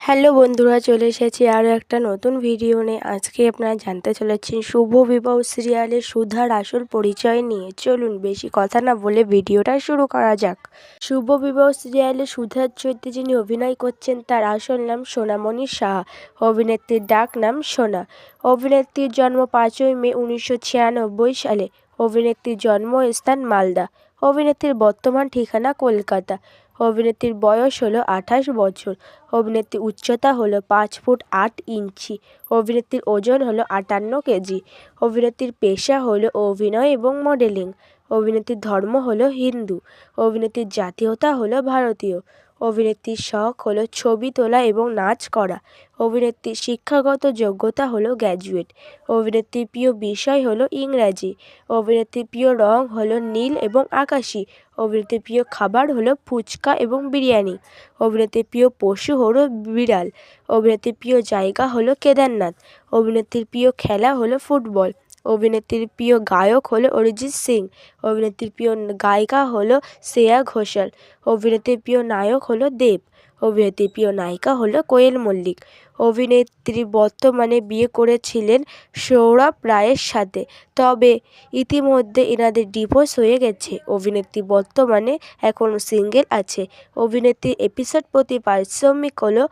Hello বন্ধুরা, চলে এসেছি আরও একটা নতুন ভিডিও নিয়ে। আজকে আপনারা জানতে চলেছেন শুভ বিবাহ সিরিয়ালের সুধার আসল পরিচয় নিয়ে। চলুন বেশি কথা না বলে ভিডিওটা শুরু করা যাক। শুভ বিবাহ সিরিয়ালে সুধার চরিত্রে যিনি অভিনয় করছেন, তার আসল নাম সোনামণি সাহা। অভিনেত্রীর ডাক নাম সোনা। অভিনেত্রীর জন্ম পাঁচই মে উনিশশো ছিয়ানব্বই সালে। অভিনেত্রীর জন্মস্থান মালদা। অভিনেত্রীর বর্তমান ঠিকানা কলকাতা। অভিনেত্রীর বয়স হলো আঠাশ বছর। অভিনেত্রীর উচ্চতা হলো পাঁচ ফুট আট ইঞ্চি। অভিনেত্রীর ওজন হলো আটান্ন কেজি। অভিনেত্রীর পেশা হলো অভিনয় এবং মডেলিং অভিনেত্রীর ধর্ম হলো হিন্দু। অভিনেত্রীর জাতীয়তা হলো ভারতীয়। অভিনেত্রীর শখ হলো ছবি তোলা এবং নাচ করা। অভিনেত্রীর শিক্ষাগত যোগ্যতা হলো গ্র্যাজুয়েট। অভিনেত্রীর প্রিয় বিষয় হলো ইংরাজি। অভিনেত্রীর প্রিয় রং হলো নীল এবং আকাশি। অভিনেত্রীর প্রিয় খাবার হলো ফুচকা এবং বিরিয়ানি। অভিনেত্রীর প্রিয় পশু হলো বিড়াল। অভিনেত্রীর প্রিয় জায়গা হলো কেদারনাথ। অভিনেত্রীর প্রিয় খেলা হলো ফুটবল। অভিনেত্রীর প্রিয় গায়ক হলো অরিজিৎ সিং, অভিনেত্রীর প্রিয় গায়িকা হলো শ্রেয়া ঘোষাল, অভিনেত্রীর প্রিয় নায়ক হলো দেব, অভিনেত্রীর প্রিয় নায়িকা হলো কোয়েল মল্লিক। অভিনেত্রী বর্তমানে বিয়ে করেছিলেন সৌরভ রায়ের সাথে, তবে ইতিমধ্যে এনাদের ডিভোর্স হয়ে গেছে। অভিনেত্রী বর্তমানে এখনও সিঙ্গেল আছে। অভিনেত্রীর এপিসোড প্রতি পারিশ্রমিক হলো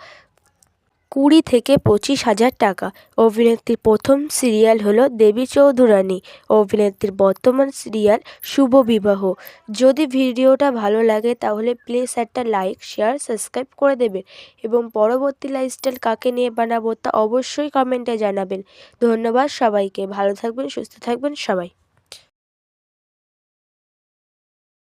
কুড়ি থেকে পঁচিশ হাজার টাকা। অভিনেত্রীর প্রথম সিরিয়াল হলো দেবী চৌধুরানী। অভিনেত্রীর বর্তমান সিরিয়াল শুভ বিবাহ। যদি ভিডিওটা ভালো লাগে তাহলে প্লিজ একটা লাইক, শেয়ার, সাবস্ক্রাইব করে দেবেন এবং পরবর্তী লাইফস্টাইল কাকে নিয়ে বানাবো তা অবশ্যই কমেন্টে জানাবেন। ধন্যবাদ সবাইকে। ভালো থাকবেন, সুস্থ থাকবেন সবাই।